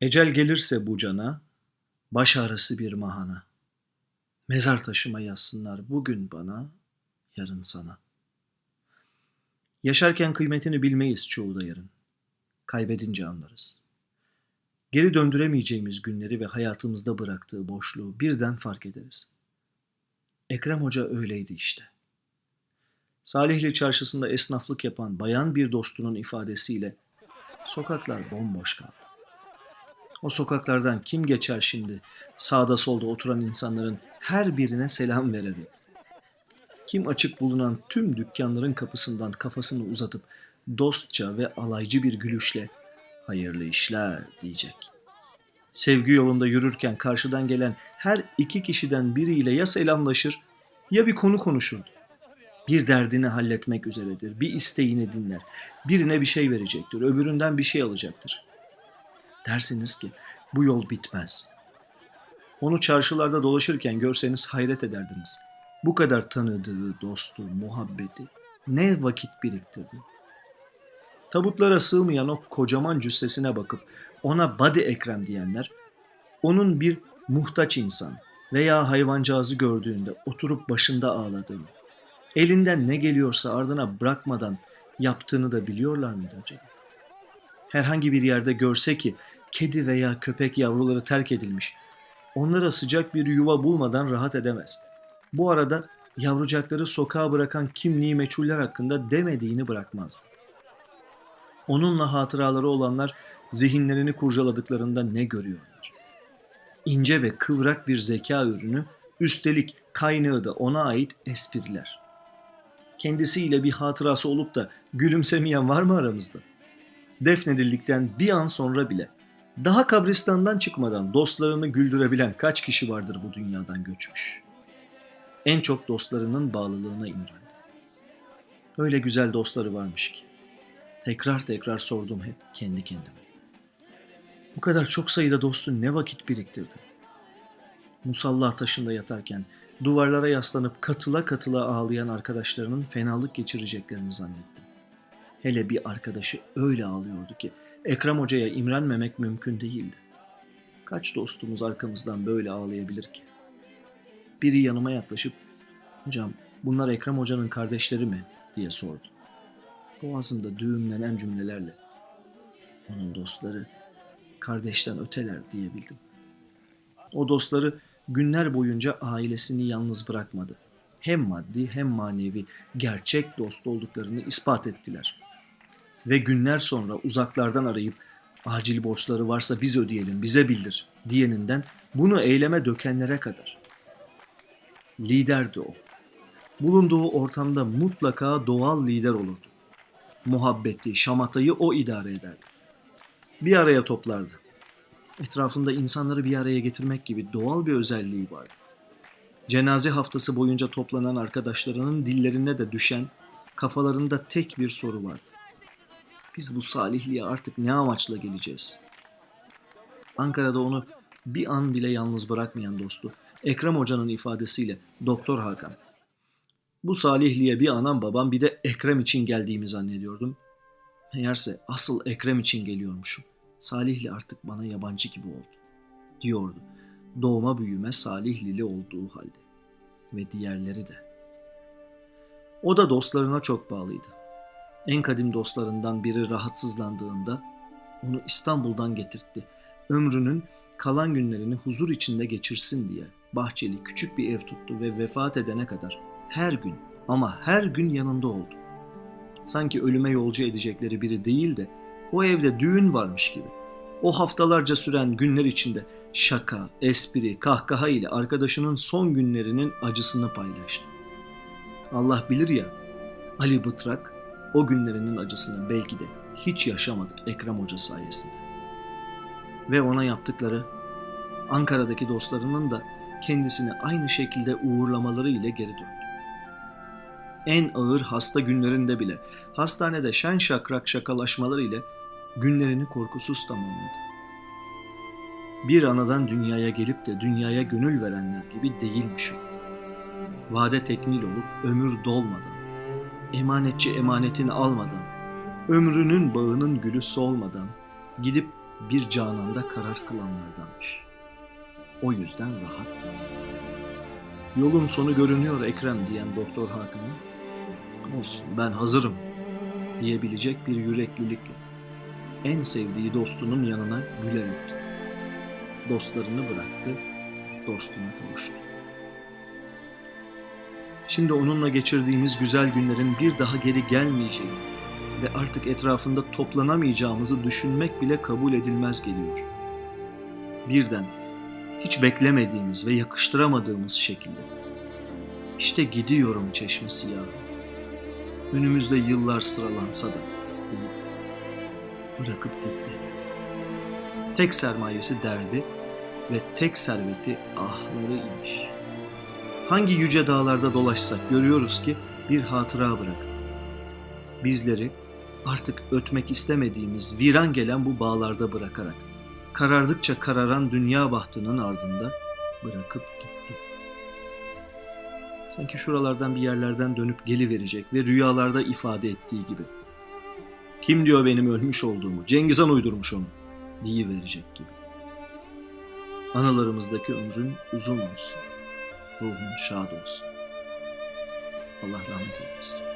Ecel gelirse bu cana, baş ağrısı bir mahana. Mezar taşıma yazsınlar bugün bana, yarın sana. Yaşarken kıymetini bilmeyiz çoğu da yarın. Kaybedince anlarız. Geri döndüremeyeceğimiz günleri ve hayatımızda bıraktığı boşluğu birden fark ederiz. Ekrem Hoca öyleydi işte. Salihli çarşısında esnaflık yapan bayan bir dostunun ifadesiyle sokaklar bomboş kaldı. O sokaklardan kim geçer şimdi sağda solda oturan insanların her birine selam vererek? Kim açık bulunan tüm dükkanların kapısından kafasını uzatıp dostça ve alaycı bir gülüşle hayırlı işler diyecek. Sevgi yolunda yürürken karşıdan gelen her iki kişiden biriyle ya selamlaşır ya bir konu konuşurdu. Bir derdini halletmek üzeredir, bir isteğini dinler, birine bir şey verecektir, öbüründen bir şey alacaktır. Dersiniz ki bu yol bitmez. Onu çarşılarda dolaşırken görseniz hayret ederdiniz. Bu kadar tanıdığı, dostu, muhabbeti ne vakit biriktirdi. Tabutlara sığmayan o kocaman cüssesine bakıp ona body Ekrem diyenler, onun bir muhtaç insan veya hayvancağızı gördüğünde oturup başında ağladığını, elinden ne geliyorsa ardına bırakmadan yaptığını da biliyorlar mıydı acaba? Herhangi bir yerde görse ki kedi veya köpek yavruları terk edilmiş, onlara sıcak bir yuva bulmadan rahat edemez. Bu arada yavrucakları sokağa bırakan kimliği meçhuller hakkında demediğini bırakmazdı. Onunla hatıraları olanlar zihinlerini kurcaladıklarında ne görüyorlar? İnce ve kıvrak bir zeka ürünü, üstelik kaynağı da ona ait espriler. Kendisiyle bir hatırası olup da gülümsemeyen var mı aramızda? Defnedildikten bir an sonra bile daha kabristandan çıkmadan dostlarını güldürebilen kaç kişi vardır bu dünyadan göçmüş? En çok dostlarının bağlılığına imrendi. Öyle güzel dostları varmış ki. Tekrar tekrar sordum hep kendi kendime. Bu kadar çok sayıda dostun ne vakit biriktirdi? Musallah taşında yatarken duvarlara yaslanıp katıla katıla ağlayan arkadaşlarının fenalık geçireceklerini zannettim. Hele bir arkadaşı öyle ağlıyordu ki Ekrem Hoca'ya imrenmemek mümkün değildi. Kaç dostumuz arkamızdan böyle ağlayabilir ki? Biri yanıma yaklaşıp, hocam bunlar Ekrem Hoca'nın kardeşleri mi diye sordu. Boğazında düğümlenen cümlelerle. Onun dostları kardeşten öteler diyebildim. O dostları günler boyunca ailesini yalnız bırakmadı. Hem maddi hem manevi gerçek dost olduklarını ispat ettiler. Ve günler sonra uzaklardan arayıp acil borçları varsa biz ödeyelim, bize bildir diyeninden bunu eyleme dökenlere kadar. Liderdi o. Bulunduğu ortamda mutlaka doğal lider olurdu. Muhabbeti, şamatayı o idare ederdi. Bir araya toplardı. Etrafında insanları bir araya getirmek gibi doğal bir özelliği vardı. Cenaze haftası boyunca toplanan arkadaşlarının dillerine de düşen, kafalarında tek bir soru vardı. Biz bu salihliğe artık ne amaçla geleceğiz? Ankara'da onu bir an bile yalnız bırakmayan dostu, Ekrem Hoca'nın ifadesiyle Doktor Hakan. Bu salihliğe bir anam babam bir de Ekrem için geldiğimi zannediyordum. Meğerse asıl Ekrem için geliyormuşum. Salihli artık bana yabancı gibi oldu, diyordu. Doğma büyüme Salihlili olduğu halde. Ve diğerleri de. O da dostlarına çok bağlıydı. En kadim dostlarından biri rahatsızlandığında onu İstanbul'dan getirtti. Ömrünün kalan günlerini huzur içinde geçirsin diye bahçeli küçük bir ev tuttu ve vefat edene kadar her gün ama her gün yanında oldu. Sanki ölüme yolcu edecekleri biri değil de o evde düğün varmış gibi. O haftalarca süren günler içinde şaka, espri, kahkaha ile arkadaşının son günlerinin acısını paylaştı. Allah bilir ya, Ali Bıtrak o günlerinin acısını belki de hiç yaşamadı Ekrem Hoca sayesinde. Ve ona yaptıkları Ankara'daki dostlarının da kendisini aynı şekilde uğurlamaları ile geri döndü. En ağır hasta günlerinde bile hastanede şen şakrak şakalaşmaları ile günlerini korkusuz tamamladı. Bir anadan dünyaya gelip de dünyaya gönül verenler gibi değilmiş o. Vade tekmil olup ömür dolmadan, emanetçi emanetini almadan, ömrünün bağının gülü solmadan, gidip bir cananda karar kılanlardanmış. O yüzden rahattı. Yolun sonu görünüyor Ekrem diyen Doktor Hakan'a olsun ben hazırım diyebilecek bir yüreklilikle en sevdiği dostunun yanına gülerek gitti. Dostlarını bıraktı, dostuna kavuştu. Şimdi onunla geçirdiğimiz güzel günlerin bir daha geri gelmeyeceğini ve artık etrafında toplanamayacağımızı düşünmek bile kabul edilmez geliyor. Birden hiç beklemediğimiz ve yakıştıramadığımız şekilde işte gidiyorum çeşme siyahı. Önümüzde yıllar sıralansa da deyip bırakıp gitti. Tek sermayesi derdi ve tek serveti ahları imiş. Hangi yüce dağlarda dolaşsak görüyoruz ki bir hatıra bıraktı. Bizleri artık ötmek istemediğimiz viran gelen bu bağlarda bırakarak karardıkça kararan dünya bahtının ardında bırakıp gitti. Sanki şuralardan bir yerlerden dönüp geliverecek ve rüyalarda ifade ettiği gibi. Kim diyor benim ölmüş olduğumu? Cengiz Han uydurmuş onu. verecek gibi. Anılarımızdaki ömrün uzun olsun. Ruhun şad olsun. Allah rahmet eylesin.